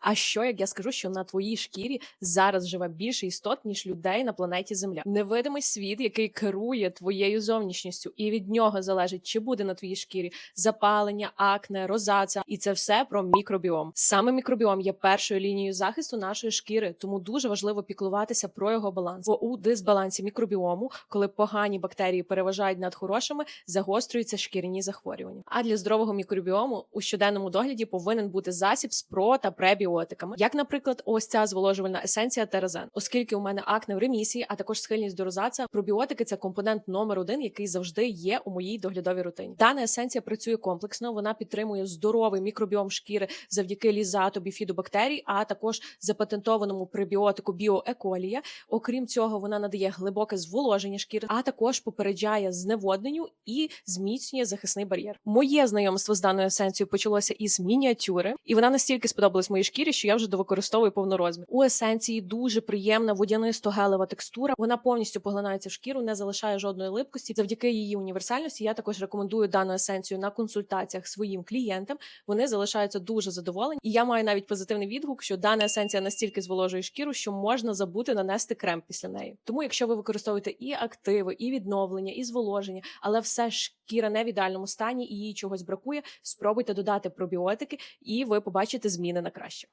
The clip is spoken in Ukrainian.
А що як я скажу, що на твоїй шкірі зараз живе більше істот, ніж людей на планеті Земля? Невидимий світ, який керує твоєю зовнішністю, і від нього залежить, чи буде на твоїй шкірі запалення, акне, розаця, і це все про мікробіом. Саме мікробіом є першою лінією захисту нашої шкіри, тому дуже важливо піклуватися про його баланс. Бо у дисбалансі мікробіому, коли погані бактерії переважають над хорошими, загострюються шкіряні захворювання. А для здорового мікробіому у щоденному догляді повинен бути засіб з про та пребіотиками, як, наприклад, ось ця зволожувальна есенція Терезен. Оскільки у мене акне в ремісії, а також схильність до розація, пробіотики це компонент номер один, який завжди є у моїй доглядовій рутині. Дана есенція працює комплексно, вона підтримує здоровий мікробіом шкіри завдяки лізату біфідобактерій, а також запатентованому пребіотику біоеколія. Окрім цього, вона надає глибоке зволоження шкіри, а також попереджає зневодненню і зміцнює захисний бар'єр. Моє знайомство з даною есенцією почалося із мініатюри, і вона настільки сподобалась моїй шкірі, що я вже довикористовую повнорозмір. У есенції дуже приємна водянисто-гелева текстура. Вона повністю поглинається в шкіру, не залишає жодної липкості. Завдяки її універсальності я також рекомендую дану есенцію на консультаціях своїм клієнтам. Вони залишаються дуже задоволені. І я маю навіть позитивний відгук, що дана есенція настільки зволожує шкіру, що можна забути нанести крем після неї. Тому, якщо ви використовуєте і активи, і відновлення, і зволоження, але все ж шкіра не в ідеальному стані і їй чогось бракує, спробуйте додати пробіотики, і ви побачите зміни на краще.